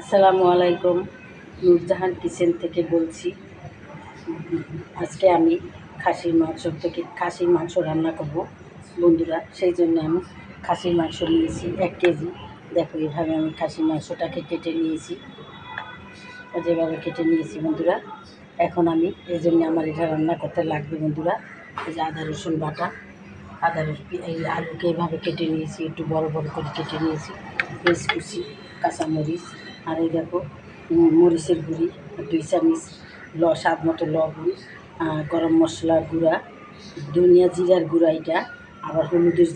আসসালামু আলাইকুম, নূরজাহান কিচেন থেকে বলছি। আজকে আমি খাসির মাংস থেকে খাসির মাংস রান্না করব। বন্ধুরা, সেই জন্য আমি খাসির মাংস নিয়েছি এক কেজি। দেখো, এভাবে আমি খাসির মাংসটাকে কেটে নিয়েছি। যেভাবে কেটে নিয়েছি, বন্ধুরা। এখন আমি এই জন্য আমার এটা রান্না করতে লাগবে, বন্ধুরা। এই যে আদা, রসুন বাটা, আদা রসুন এই আলুকে এইভাবে কেটে নিয়েছি, একটু বড় বড় করে কেটে নিয়েছি। পেঁয়াজ কুচি, কাঁচামরিচ আর এই দেখো মরিচের গুঁড়ি, দুই চামচ ল স্বাদ মতো লবণ গরম মশলার গুঁড়া, ধনিয়া জিরার গুঁড়া এটা, আবার হলুদের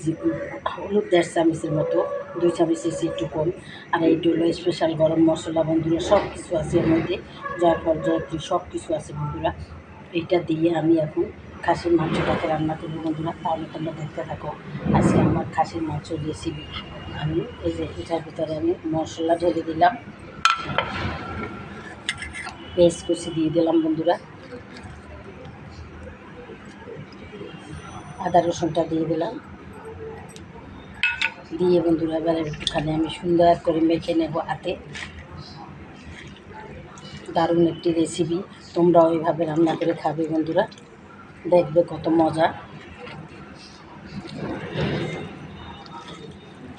হলুদ দেড় চামচের মতো, দুই চামচ এসে একটু কম, আর এইটা হলো স্পেশাল গরম মশলা বন্ধুরা সব কিছু আছে এর মধ্যে জয়ফল জয়ত্রী সব কিছু আছে বন্ধুরা। এইটা দিয়ে আমি এখন খাসির মাংসটাকে রান্না করব বন্ধুরা, তাহলে তোমরা দেখতে থাকো। আজকে আমার খাসির মাংস রেসিপি আমি এই যে এটার ভিতরে আমি মশলা ঢেলে দিলাম। পেস্ট কুচি দিয়ে দিলাম বন্ধুরা। আদা রসুনটা দিয়ে দিলাম। দিয়ে বন্ধুরা, এবারে একটুখানি আমি সুন্দর করে মেখে নেব হাতে। দারুণ একটি রেসিপি তোমরাও এইভাবে রান্না করে খাবে বন্ধুরা। দেখবে কত মজা।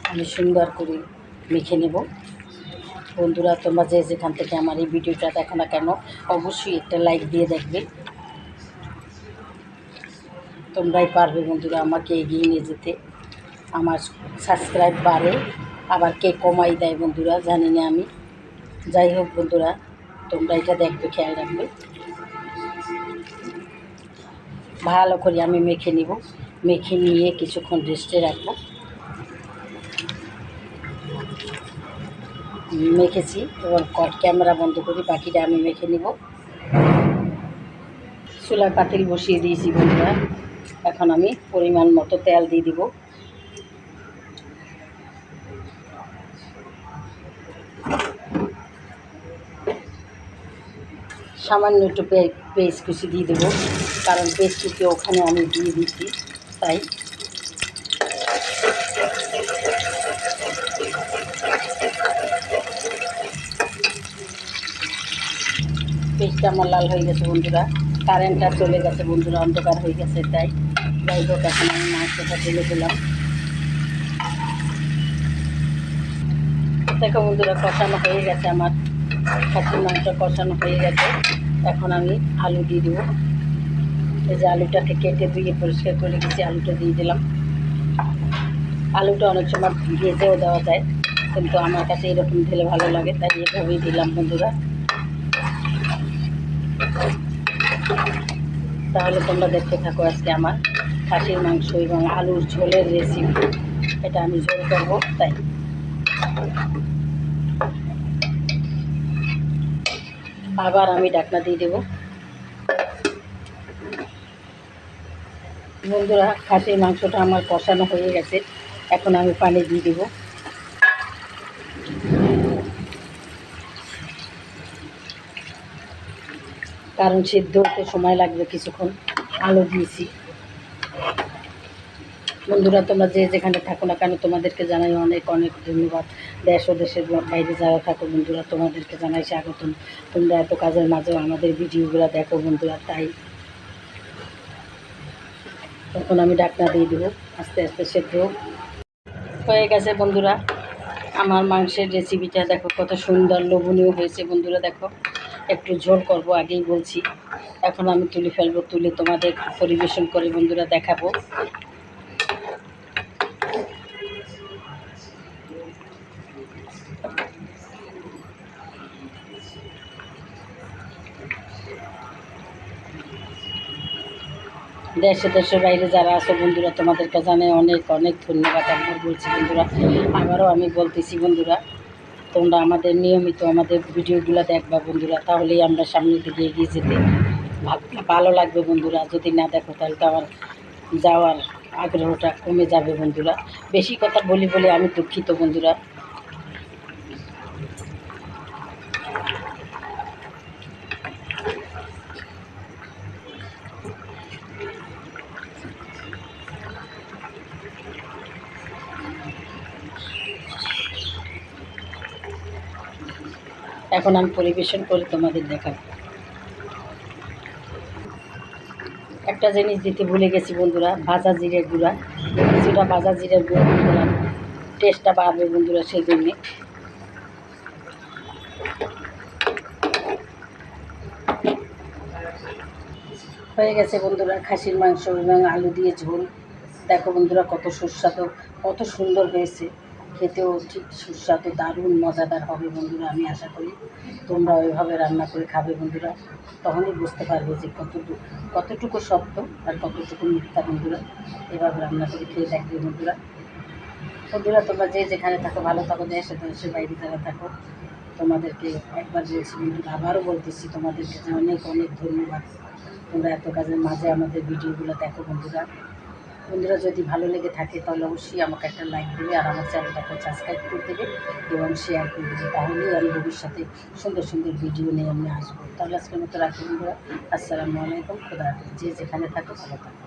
আমি সুন্দর করে মেখে নেব। বন্ধুরা, তোমরা যে যেখান থেকে আমার এই ভিডিওটা দেখো না কেন, অবশ্যই একটা লাইক দিয়ে দেখবে। তোমরাই পারবে বন্ধুরা আমাকে এগিয়ে নিয়ে যেতে। আমার সাবস্ক্রাইব বাড়ে, আবার কে কমাই দেয় বন্ধুরা, জানি না আমি। যাই হোক বন্ধুরা, তোমরা এটা দেখবে, খেয়াল রাখবে। ভালো করে আমি মেখে নিব। মেখে নিয়ে কিছুক্ষণ রেস্টে রাখব। মেখেছি এবং কট ক্যামেরা বন্ধ করি বাকিটা আমি মেখে নিব। চুলার পাতিল বসিয়ে দিয়েছি বন্ধুরা। এখন আমি পরিমাণ মতো তেল দিয়ে দিব। সামান্য একটু পেস্ট কুচি দিয়ে দেবো, কারণ পেস্ট কুচি ওখানে আমি দিয়ে দিচ্ছি, তাই। পেস্টটা আমার লাল হয়ে গেছে বন্ধুরা কারেন্টটা চলে গেছে বন্ধুরা, অন্ধকার হয়ে গেছে, তাই। যাই হোক, এখন আমি মাংসটা ঢেলে দিলাম। দেখো বন্ধুরা, কষানো হয়ে গেছে আমার। খাসির মাংস কষানো হয়ে গেছে। এখন আমি আলু দিয়ে দেবো। এই যে আলুটাকে কেটে ধুয়ে পরিষ্কার করে গেছি আলুটা দিয়ে দিলাম। আলুটা অনেক সময় ভেজেও দেওয়া যায়, কিন্তু আমার কাছে এরকম ঢেলে ভালো লাগে, তাই এভাবেই দিলাম বন্ধুরা। তাহলে তোমরা দেখতে থাকো আজকে আমার খাসির মাংস এবং আলুর ঝোলের রেসিপি এটা আমি ঝোল করব, তাই। আবার আমি ডাকনা দিয়ে দেব। বন্ধুরা খাসির মাংসটা আমার কষানো হয়ে গেছে। এখন আমি পানি দিয়ে দেব। কারণ সিদ্ধ হতে সময় লাগবে কিছুক্ষণ। আলু দিয়েছি। বন্ধুরা, তোমরা যে যেখানে থাকো না কেন, তোমাদেরকে জানাই অনেক অনেক ধন্যবাদ। দেশ ও দেশের বাইরে যারা থাকো বন্ধুরা, তোমাদেরকে জানাই স্বাগতম। তোমরা এত কাজের মাঝেও আমাদের ভিডিওগুলো দেখো বন্ধুরা, তাই। তখন আমি ডাকনা দিয়ে দেবো, আস্তে আস্তে সেদ্ধ হয়ে গেছে বন্ধুরা, আমার মাংসের রেসিপিটা দেখো, কত সুন্দর লোভনীয় হয়েছে বন্ধুরা, দেখো। একটু ঝোল করব, আগেই বলছি। এখন আমি তুলে ফেলব, তুলে তোমাদের পরিবেশন করে বন্ধুরা দেখাবো। দেশে দেশের বাইরে যারা আছো, বন্ধুরা, তোমাদেরকে জানে অনেক অনেক ধন্যবাদ আমার বলছি, বন্ধুরা। আবারও আমি বলতেছি, বন্ধুরা, তোমরা আমাদের নিয়মিত আমাদের ভিডিওগুলো দেখবা, বন্ধুরা, তাহলেই আমরা সামনের দিকে এগিয়ে যেতে ভালো লাগবে, বন্ধুরা, যদি না দেখো, তাহলে তো আমার যাওয়ার আগ্রহটা কমে যাবে, বন্ধুরা। বেশি কথা বলি বলে আমি দুঃখিত, বন্ধুরা। এখন আমি পরিবেশন করে তোমাদের দেখাবো। একটা জিনিস দিতে ভুলে গেছি বন্ধুরা, ভাজা জিরে গুঁড়া। কিছুটা ভাজা জিরে গুঁড়া দিলাম। টেস্টটা বাড়বে বন্ধুরা সেই জন্যে হয়ে গেছে বন্ধুরা খাসির মাংস এবং আলু দিয়ে ঝোল। দেখো বন্ধুরা কত সুস্বাদু, কত সুন্দর হয়েছে। খেতেও ঠিক সুস্বাদু, দারুণ, মজাদার হবে বন্ধুরা, আমি আশা করি। তোমরা ওইভাবে রান্না করে খাবে বন্ধুরা, তখনই বুঝতে পারবে যে কতটুকু কতটুকু সত্য আর কতটুকু মিথ্যা বন্ধুরা। এভাবে রান্না করে খেয়ে দেখবে বন্ধুরা। বন্ধুরা, তোমরা যে যেখানে থাকো, ভালো থাকো, দেশে দেশে বাইরে যারা থাকো, তোমাদেরকে একবার বলছি বন্ধুরা, আবারও বলতেছি, তোমাদেরকে অনেক অনেক ধন্যবাদ। তোমরা এত কাজের মাঝে আমাদের ভিডিওগুলো দেখো বন্ধুরা। বন্ধুরা, যদি ভালো লেগে থাকে, তাহলে অবশ্যই আমাকে একটা লাইক দেবে আর আমার চ্যানেলটাকে সাবস্ক্রাইব করে দেবে এবং শেয়ার করে দেবে। তাহলেই আমি ভবিষ্যতে সুন্দর সুন্দর ভিডিও নিয়ে আমি আসব। তাহলে আজকের মতো রাখি বন্ধুরা। আসসালামু আলাইকুম। খোদা। যে যেখানে থাকো ভালো থাকো